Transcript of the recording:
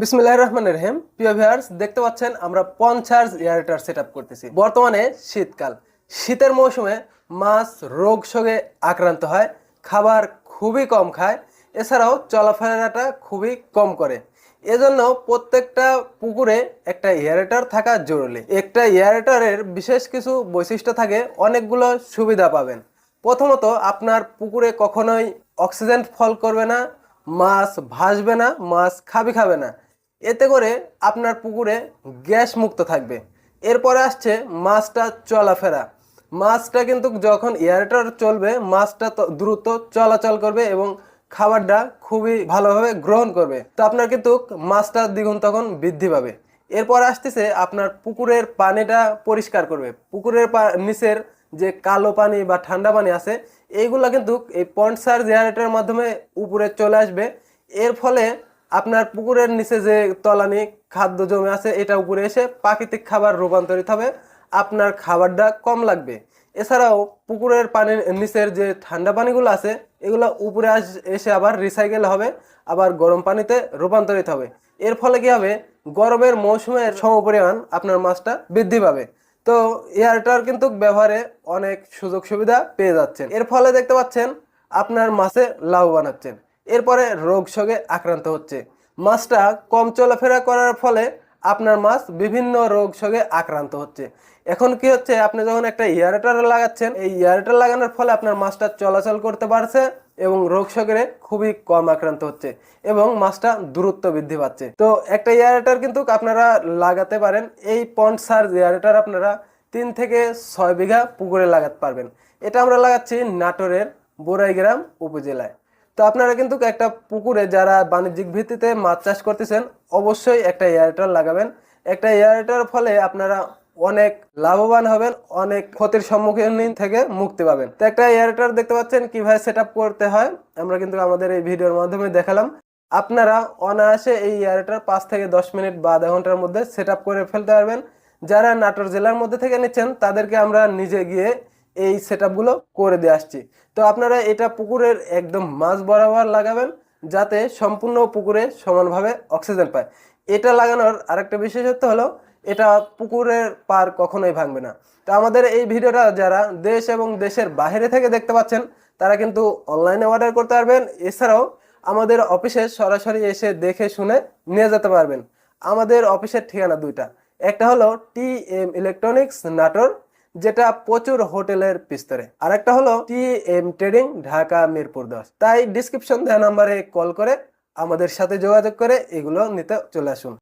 বিসমিল্লাহ রহমান রহিম। প্রিয় ভিউয়ার্স, দেখতে পাচ্ছেন আমরা পঞ্চার্জ এয়ারটার সেট করতেছি। বর্তমানে শীতকাল। শীতের মৌসুমে মাছ রোগ শোগে আক্রান্ত হয়, খাবার খুবই কম খায়, এছাড়াও চলাফেরাটা খুবই কম করে। এজন্য প্রত্যেকটা পুকুরে একটা এয়ারেটার থাকা জরুরি। একটা এয়ারেটারের বিশেষ কিছু বৈশিষ্ট্য থাকে, অনেকগুলো সুবিধা পাবেন। প্রথমত, আপনার পুকুরে কখনোই অক্সিজেন ফল করবে না, মাছ ভাসবে না, মাছ খাবি খাবে না। এতে করে আপনার পুকুরে গ্যাস মুক্ত থাকবে। এরপরে আসছে মাছটা চলাফেরা। মাছটা কিন্তু যখন এয়ারটার চলবে, মাছটা দ্রুত চলাচল করবে এবং খাবারটা খুবই ভালোভাবে গ্রহণ করবে। তো আপনার কিন্তু মাছটা দ্বিগুণ তখন বৃদ্ধি পাবে। এরপর আসতেছে আপনার পুকুরের পানিটা পরিষ্কার করবে। পুকুরের নিচের যে কালো পানি বা ঠান্ডা পানি আছে, এইগুলা কিন্তু এই পন্টসার জেনারেটরের মাধ্যমে উপরে চলে আসবে। এর ফলে আপনার পুকুরের নিচে যে তলানি খাদ্য জমে আছে, এটা উপরে এসে প্রাকৃতিক খাবার রূপান্তরিত হবে। আপনার খাবারটা কম লাগবে। এছাড়াও পুকুরের পানির নিচের যে ঠান্ডা পানিগুলো আছে, এগুলো উপরে আস- এসে আবার রিসাইকেল হবে, আবার গরম পানিতে রূপান্তরিত হবে। এর ফলে কি হবে? গরমের মৌসুমের সমপরিমাণ আপনার মাছটা বৃদ্ধি পাবে। তো এয়ারটার কিন্তু ব্যবহারে অনেক সুযোগ সুবিধা পেয়ে যাচ্ছেন। এর ফলে দেখতে পাচ্ছেন, আপনার মাছে লাভবান হচ্ছেন এরপরে রোগ শোকে আক্রান্ত হচ্ছে। মাছটা কম চলাফেরা করার ফলে আপনার মাছ বিভিন্ন রোগ শোকে আক্রান্ত হচ্ছে। এখন কি হচ্ছে? আপনি যখন একটা ইয়ারেটার লাগাচ্ছেন, এই ইয়ারেটার লাগানোর ফলে আপনার মাছটা চলাচল করতে পারছে এবং রোগ শোকের খুবই কম আক্রান্ত হচ্ছে এবং মাছটা দূরত্ব বৃদ্ধি পাচ্ছে। তো একটা ইয়ারেটার কিন্তু আপনারা লাগাতে পারেন। এই পন্ড সার্জ ইয়ারেটার আপনারা তিন থেকে ছয় বিঘা পুকুরে লাগাতে পারবেন। এটা আমরা লাগাচ্ছি নাটোরের বোরাইগ্রাম উপজেলায়। তো আপনারা কিন্তু একটা পুকুরে যারা বাণিজ্যিক ভিত্তিতে মাছ চাষ করতেছেন, অবশ্যই একটা এয়ারটার লাগাবেন। একটা এয়ারটার ফলে আপনারা অনেক লাভবান হবেন, অনেক ক্ষতির সম্মুখীন থেকে মুক্তি পাবেন। তো একটা এয়ারটার দেখতে পাচ্ছেন, কীভাবে সেট করতে হয়, আমরা কিন্তু আমাদের এই ভিডিওর মাধ্যমে দেখালাম। আপনারা অনায়াসে এই এয়ারটার পাঁচ থেকে দশ মিনিট বা আধা ঘণ্টার মধ্যে সেট করে ফেলতে পারবেন। যারা নাটোর জেলার মধ্যে থেকে নিচ্ছেন, তাদেরকে আমরা নিজে গিয়ে এই সেট করে দিয়ে আসছি। তো আপনারা এটা পুকুরের একদম মাঝ বরাবর লাগাবেন, যাতে সম্পূর্ণ পুকুরে সমানভাবে অক্সিজেন পায়। এটা লাগানোর আরেকটা বিশেষত্ব হলো, এটা পুকুরের পার কখনোই ভাঙবে না। তো আমাদের এই ভিডিওটা যারা দেশ এবং দেশের বাইরে থেকে দেখতে পাচ্ছেন, তারা কিন্তু অনলাইনে অর্ডার করতে পারবেন। এছাড়াও আমাদের অফিসে সরাসরি এসে দেখে শুনে নিয়ে যেতে পারবেন। আমাদের অফিসের ঠিকানা দুইটা। একটা হলো টি এম ইলেকট্রনিক্স নাটোর। যেটা প্রচুর হোটেলের পিস্তরে আর একটা হলো T M trading, Dhaka Mirpur দশ। তাই ডিসক্রিপশন দেওয়া নাম্বারে কল করে আমাদের সাথে যোগাযোগ করে এগুলো নিতে চলে আসুন।